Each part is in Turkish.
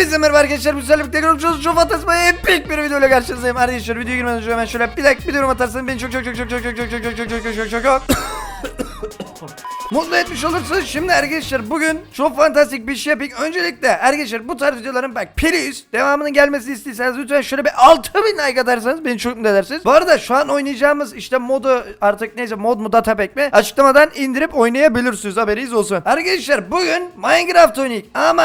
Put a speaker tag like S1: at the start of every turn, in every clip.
S1: Hepinize merhaba arkadaşlar. Bu sefer birlikte görüşürüz. Çok fantastik epik bir videoyla karşınızdayım. Arkadaşlar videoya girmeden önce hemen şöyle bir like bir yorum atarsanız beni çok çok çok çok çok çok çok çok çok çok çok çok çok çok Mutlu etmiş olursunuz. Şimdi arkadaşlar bugün çok fantastik bir şey yapayım. Öncelikle arkadaşlar bu tarz videoların bak please devamının gelmesini istiyorsanız lütfen şöyle bir 6000 like atarsanız beni çok mutlu edersiniz. Bu arada şu an oynayacağımız işte modu artık neyse mod mu data pack mi açıklamadan indirip oynayabilirsiniz haberiniz olsun. Arkadaşlar bugün Minecraft oynayık ama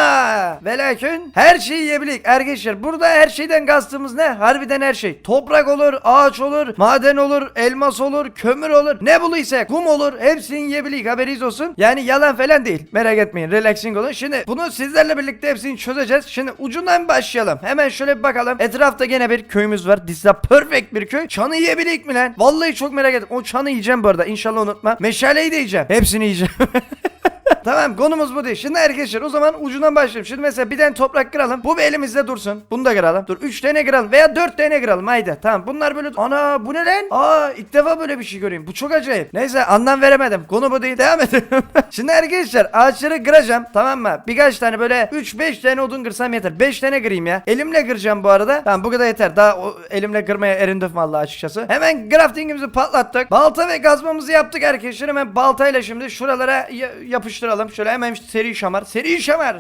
S1: ve lakin her şeyi yiyebilik. Arkadaşlar burada her şeyden kastımız ne? Harbiden her şey. Toprak olur, ağaç olur, maden olur, elmas olur, kömür olur. Ne buluysa kum olur. Hepsini yiyebilik haberiniz olsun. Yani yalan falan değil. Merak etmeyin. Relaxing olun. Şimdi bunu sizlerle birlikte hepsini çözeceğiz. Şimdi ucundan başlayalım. Hemen şöyle bir bakalım. Etrafta gene bir köyümüz var. This perfect bir köy. Çanı yiyebilik mi lan? Vallahi çok merak ettim. O çanı yiyeceğim bu arada. İnşallah unutma. Meşaleyi de yiyeceğim. Hepsini yiyeceğim. Tamam konumuz bu değil. Şimdi arkadaşlar o zaman ucundan başlayalım. Şimdi mesela bir tane toprak kıralım. Bu bir elimizde dursun. Bunu da kıralım. Dur 3 tane kıralım veya 4 tane kıralım. Haydi. Tamam bunlar böyle. Ana bu ne lan? Aa ilk defa böyle bir şey göreyim. Bu çok acayip. Neyse anlam veremedim. Konu bu değil. Devam edelim. Şimdi arkadaşlar ağaçları kıracağım. Tamam mı? Birkaç tane böyle 3-5 tane odun kırsam yeter. 5 tane kırayım ya. Elimle kıracağım bu arada. Tamam bu kadar yeter. Daha o, elimle kırmaya erindim vallahi açıkçası. Hemen craftingimizi patlattık. Balta ve kazmamızı yaptık arkadaşlar. Hemen baltayla şimdi şuralara ya- yapıştıralım. Şöyle hemen seri şamar. Seri şamar.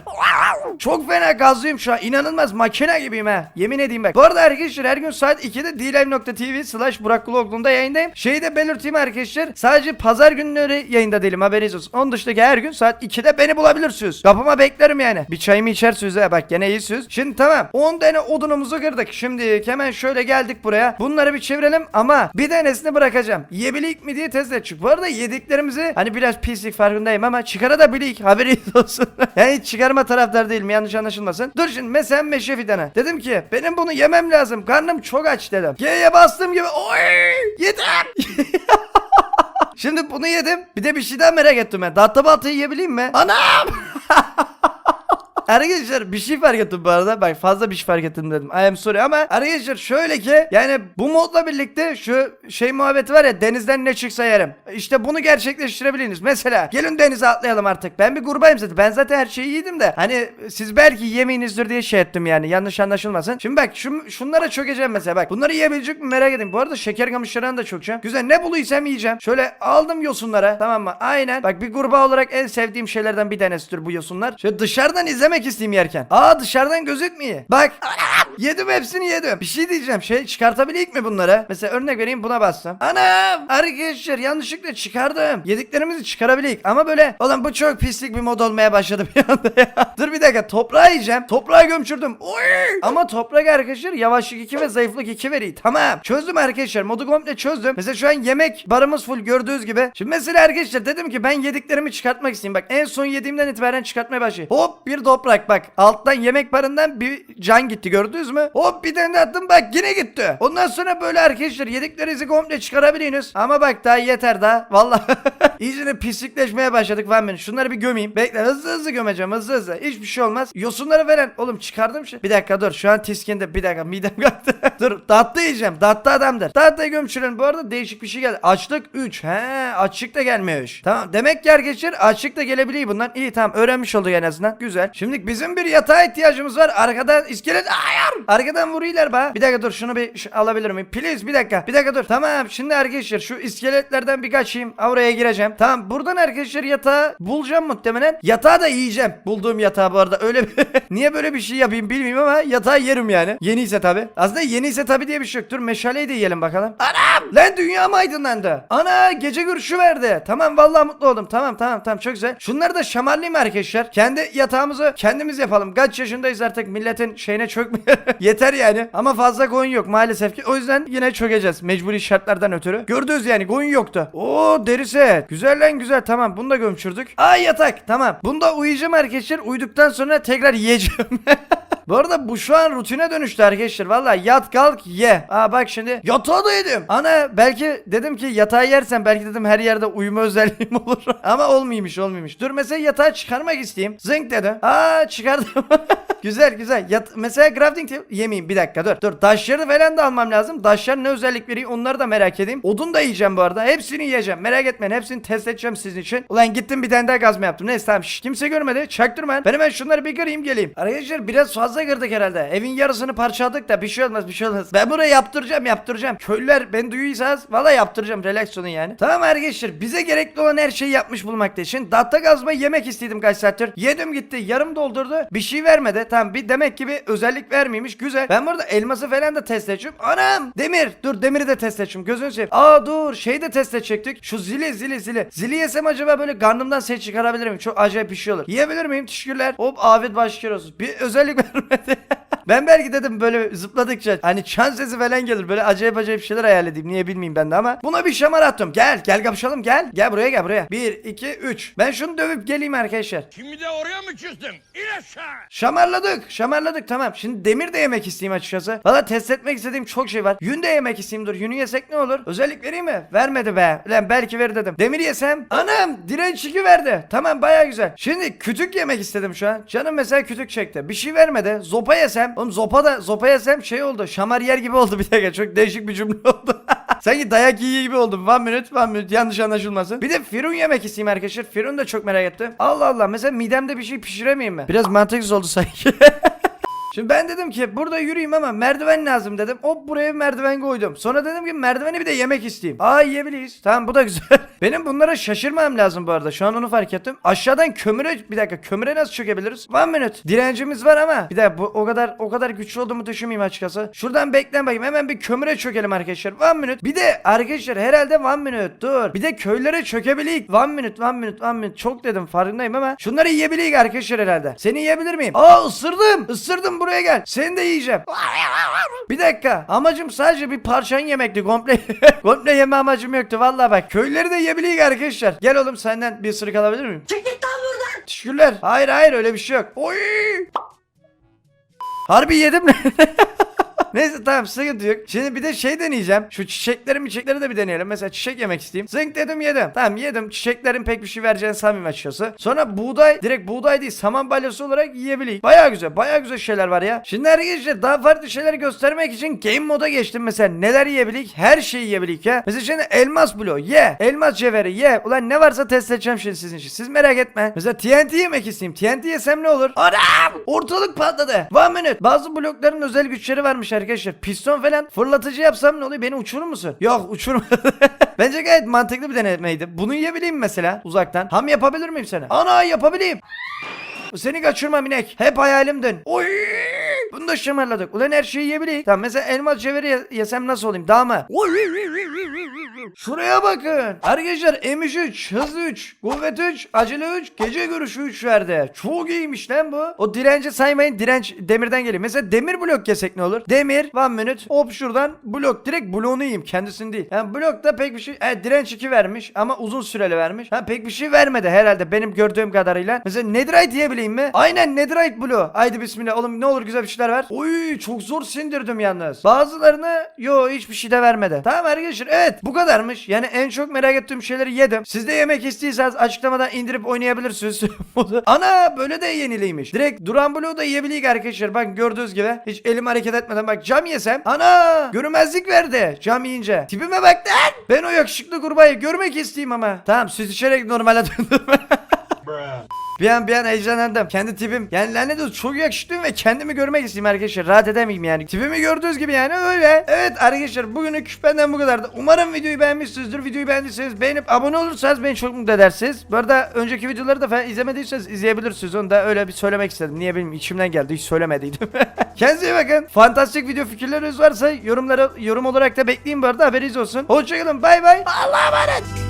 S1: Çok fena gazlıyım şu an. İnanılmaz makine gibiyim ha. Yemin edeyim bak. Bu arada arkadaşlar her gün saat 2'de dlive.tv slash Burak Vlog'unda yayındayım. Şeyi de belirteyim arkadaşlar. Sadece pazar günleri yayında değilim haberiniz olsun. Onun dışındaki her gün saat 2'de beni bulabilirsiniz. Kapıma beklerim yani. Bir çayımı içersiniz ha. Bak gene iyisiniz. Şimdi tamam. 10 tane odunumuzu kırdık. Şimdi hemen şöyle geldik buraya. Bunları bir çevirelim ama bir tanesini bırakacağım. Yiyebilik mi diye test edecek. Bu arada yediklerimizi hani biraz pislik farkındayım ama çıkarabilik. Haberiniz olsun. yani hiç çıkarma taraftar değilim. Yanlış anlaşılmasın. Dur şimdi mesela meşe fidanı. Dedim ki benim bunu yemem lazım. Karnım çok aç dedim. G'ye bastım gibi. Oy! Yeter! Şimdi bunu yedim. Bir de bir şey daha merak ettim ben. Tahta baltayı yiyebileyim mi? Anam! Arkadaşlar bir şey fark ettim bu arada. Bak fazla bir şey fark ettim dedim. I am sorry ama arkadaşlar şöyle ki yani bu modla birlikte şu şey muhabbeti var ya denizden ne çıksa yerim. İşte bunu gerçekleştirebiliriz. Mesela gelin denize atlayalım artık. Ben bir grubayım zaten. Ben zaten her şeyi yedim de. Hani siz belki yemeyinizdir diye şey ettim yani. Yanlış anlaşılmasın. Şimdi bak şu, şunlara çökeceğim mesela bak. Bunları yiyebilecek mi merak edeyim. Bu arada şeker kamışlarını da çökeceğim. Güzel ne buluysam yiyeceğim. Şöyle aldım yosunlara tamam mı? Aynen. Bak bir gruba olarak en sevdiğim şeylerden bir tanesidir bu yosunlar. Şöyle dışarıdan izlemek isteyeyim yerken. Aa dışarıdan gözükmüyor. Bak. Yedim hepsini yedim. Bir şey diyeceğim. Şey çıkartabilir mi bunları? Mesela örnek vereyim buna bastım. Anam! Arkadaşlar yanlışlıkla çıkardım. Yediklerimizi çıkarabilirik. Ama böyle oğlum bu çok pislik bir mod olmaya başladı bir anda ya. Dur bir dakika toprağı yiyeceğim. Toprağı gömçürdüm. Oy! Ama toprak arkadaşlar yavaşlık 2 ve zayıflık 2 veriyor. Tamam. Çözdüm arkadaşlar. Modu komple çözdüm. Mesela şu an yemek barımız full gördüğünüz gibi. Şimdi mesela arkadaşlar dedim ki ben yediklerimi çıkartmak isteyeyim. Bak en son yediğimden itibaren çıkartmaya başlayayım. Hop bir toprak bak. Alttan yemek barından bir can gitti gördünüz mü? Hop bir tane attım bak yine gitti. Ondan sonra böyle arkadaşlar yediklerinizi komple çıkarabiliyorsunuz. Ama bak daha yeter daha. Vallahi iyicene pislikleşmeye başladık ben beni. Şunları bir gömeyim. Bekle hızlı hızlı gömeceğim hızlı hızlı. Hiçbir şey olmaz. Yosunları veren. Oğlum çıkardım şey. Bir dakika dur şu an tiskinde. Bir dakika midem kalktı. dur tatlı yiyeceğim. Tatlı adamdır. Tatlıyı gömçüren bu arada değişik bir şey geldi. Açlık 3. He açlık da gelmiyor. Tamam demek ki arkadaşlar açlık da gelebiliyor bundan. İyi tamam öğrenmiş olduk en azından. Güzel. Şimdi bizim bir yatağa ihtiyacımız var. Arkadan iskelet. Hayır. Arkadan vuruyorlar ba. Bir dakika dur şunu bir ş- alabilir miyim? Please bir dakika. Bir dakika dur. Tamam şimdi arkadaşlar şu iskeletlerden bir kaçayım. Oraya gireceğim. Tamam buradan arkadaşlar yatağı bulacağım muhtemelen. Yatağı da yiyeceğim. Bulduğum yatağı bu arada. Öyle. Niye böyle bir şey yapayım bilmiyorum ama yatağı yerim yani. Yeniyse tabi. Aslında yeniyse tabi diye bir şey yok. Dur meşaleyi de yiyelim bakalım. Anam! Lan dünya mı aydınlandı? Ana gece görüşü verdi. Tamam vallahi mutlu oldum. Tamam tamam tamam çok güzel. Şunları da şamarlayayım arkadaşlar. Kendi yatağımızı kendimiz yapalım. Kaç yaşındayız artık milletin şeyine çökmeye. Yeter yani. Ama fazla coin yok maalesef ki. O yüzden yine çökeceğiz. Mecburi şartlardan ötürü. Gördünüz yani coin yoktu. Oo deri. Güzel lan güzel. Tamam bunu da gömçürdük. Ay yatak. Tamam. Bunda uyuyacağım arkadaşlar. Uyuduktan sonra tekrar yiyeceğim. Bu arada bu şu an rutine dönüştü arkadaşlar. Valla yat kalk ye. Aa bak şimdi yatağı da yedim. Ana belki dedim ki yatağı yersen belki dedim her yerde uyuma özelliğim olur. Ama olmuyormuş olmuyormuş. Dur mesela yatağı çıkarmak isteyeyim. Zınk dedim. Aa çıkardım. güzel güzel. Yat mesela crafting table- yemeyeyim bir dakika dur. Dur taşları falan da almam lazım. Taşlar ne özellik veriyor onları da merak edeyim. Odun da yiyeceğim bu arada. Hepsini yiyeceğim. Merak etmeyin. Hepsini test edeceğim sizin için. Ulan gittim bir tane daha gazma yaptım. Neyse tamam. Şş, kimse görmedi. Çaktırmayın. Ben hemen şunları bir kırayım geleyim. Arkadaşlar biraz fazla kırdık herhalde. Evin yarısını parçaladık da bir şey olmaz bir şey olmaz. Ben burayı yaptıracağım yaptıracağım. Köylüler beni duyuyorsanız valla yaptıracağım. Relax olun yani. Tamam arkadaşlar bize gerekli olan her şeyi yapmış bulmakta için. Datta gazma yemek istedim kaç saattir. Yedim gitti yarım doldurdu. Bir şey vermedi. Tamam bir demek ki bir özellik vermiyormuş. Güzel. Ben burada elması falan da test edeceğim. Anam demir. Dur demiri de test edeceğim. Gözünü seveyim. Aa dur şeyi de test edecektik. Şu zili zili zili. Zili yesem acaba böyle karnımdan ses çıkarabilir miyim? Çok acayip bir şey olur. Yiyebilir miyim? Teşekkürler. Hop afiyet başlıyor olsun. Bir özellik vermedi. Ben belki dedim böyle zıpladıkça hani çan sesi falan gelir. Böyle acayip acayip şeyler hayal edeyim. Niye bilmeyeyim ben de ama. Buna bir şamar attım. Gel gel kapışalım gel. Gel buraya gel buraya. 1 2 3 ben şunu dövüp geleyim arkadaşlar.
S2: Şimdi de oraya mı küstün? İn aşağı.
S1: Şamarladık şamarladık. Tamam. Şimdi demir de yemek isteyeyim açıkçası. Valla test etmek istediğim çok şey var. Yün de yemek isteyeyim dur. Yünü yesek ne olur? Özellik vereyim mi? Vermedi be. Lan belki ver dedim. Demir yesem? Anam direnç 2 verdi. Tamam baya güzel. Şimdi kütük yemek istedim şu an. Canım mesela kütük çekti. Bir şey vermedi. Zopa yesem oğlum zopa da zopa yesem şey oldu şamar yer gibi oldu bir dakika çok değişik bir cümle oldu Sanki dayak yiyor gibi oldum. One minute, one minute. Yanlış anlaşılmasın. Bir de firun yemek isteyeyim arkadaşlar. Firun da çok merak ettim. Allah Allah. Mesela midemde bir şey pişiremeyeyim mi? Biraz mantıksız oldu sanki. Şimdi ben dedim ki burada yürüyeyim ama merdiven lazım dedim. Hop buraya merdiven koydum. Sonra dedim ki merdiveni bir de yemek isteyeyim. Aa yiyebiliriz. Tamam bu da güzel. Benim bunlara şaşırmam lazım bu arada. Şu an onu fark ettim. Aşağıdan kömüre bir dakika kömüre nasıl çökebiliriz? One minute. Direncimiz var ama bir dakika bu o kadar o kadar güçlü olduğumu düşünmeyeyim açıkçası. Şuradan beklen bakayım. Hemen bir kömüre çökelim arkadaşlar. One minute. Bir de arkadaşlar herhalde one minute. Dur. Bir de köylere çökebilik. One minute, one minute, one minute. Çok dedim farkındayım ama şunları yiyebilik arkadaşlar herhalde. Seni yiyebilir miyim? Aa ısırdım. Isırdım buraya gel. Seni de yiyeceğim. Bir dakika. Amacım sadece bir parçan yemekti. Komple komple yeme amacım yoktu. Vallahi bak. Köyleri de yiyebileyik arkadaşlar. Gel oğlum senden bir ısırık alabilir miyim? Çık git lan buradan. Teşekkürler. Hayır hayır öyle bir şey yok. Oy. Harbi yedim. Neyse tamam sıkıntı yok. Şimdi bir de şey deneyeceğim. Şu çiçekleri çiçekleri de bir deneyelim. Mesela çiçek yemek isteyeyim. Zınk dedim yedim. Tamam yedim. Çiçeklerin pek bir şey vereceğini sanmıyorum açıkçası. Sonra buğday direkt buğday değil saman balyası olarak yiyebileyim. Baya güzel. Baya güzel şeyler var ya. Şimdi arkadaşlar daha farklı şeyler göstermek için game moda geçtim. Mesela neler yiyebilik? Her şeyi yiyebilik ya. Mesela şimdi elmas bloğu ye. Elmas cevheri ye. Ulan ne varsa test edeceğim şimdi sizin için. Siz merak etme. Mesela TNT yemek isteyeyim. TNT yesem ne olur? Anam! Ortalık patladı. One minute. Bazı blokların özel güçleri varmış arkadaşlar. Piston falan fırlatıcı yapsam ne oluyor? Beni uçurur musun? Yok uçurma. Bence gayet mantıklı bir denemeydi. Bunu yiyebileyim mesela uzaktan. Ham yapabilir miyim sana? Ana yapabileyim. Seni kaçırmam inek. Hep hayalimdin. Oy! Bunu da şımarladık. Ulan her şeyi yiyebileyim. Tamam mesela elma cevheri ye- yesem nasıl olayım? Daha mı? Şuraya bakın. Arkadaşlar M3, hız 3, kuvvet 3, acele 3, gece görüşü 3 verdi. Çok iyiymiş lan bu. O direnci saymayın. Direnç demirden geliyor. Mesela demir blok yesek ne olur? Demir, one minute. Hop şuradan blok. Direkt bloğunu yiyeyim. Kendisini değil. Yani blokta pek bir şey. Evet direnç 2 vermiş ama uzun süreli vermiş. Ha pek bir şey vermedi herhalde benim gördüğüm kadarıyla. Mesela netherite diyebileyim mi? Aynen netherite blue. Haydi bismillah. Oğlum ne olur güzel bir şeyler ver. Oy çok zor sindirdim yalnız. Bazılarını yo hiçbir şey de vermedi. Tamam arkadaşlar evet bu kadarmış. Yani en çok merak ettiğim şeyleri yedim. Siz de yemek istiyorsanız açıklamadan indirip oynayabilirsiniz. Ana böyle de yeniliymiş. Direkt duran bloğu da yiyebiliyik arkadaşlar. Bak gördüğünüz gibi hiç elim hareket etmeden bak cam yesem. Ana görünmezlik verdi cam yiyince. Tipime bak lan. Ben o yakışıklı kurbayı görmek isteyeyim ama. Tamam süt içerek normale döndüm. Bir an bir an heyecanlandım. Kendi tipim yani lanet olsun çok yakışıklıyım ve kendimi görmek isteyeyim arkadaşlar. Rahat edemeyim yani. Tipimi gördüğünüz gibi yani öyle. Evet arkadaşlar bugünlük benden bu kadardı. Umarım videoyu beğenmişsinizdir. Videoyu beğendiyseniz beğenip abone olursanız beni çok mutlu edersiniz. Bu arada önceki videoları da falan izlemediyseniz izleyebilirsiniz. Onu da öyle bir söylemek istedim. Niye bilmiyorum içimden geldi hiç söylemediydim. Kendinize bakın. Fantastik video fikirleriniz varsa yorumlara yorum olarak da bekleyin bu arada haberiniz olsun. Hoşçakalın bay bay. Allah'a emanet.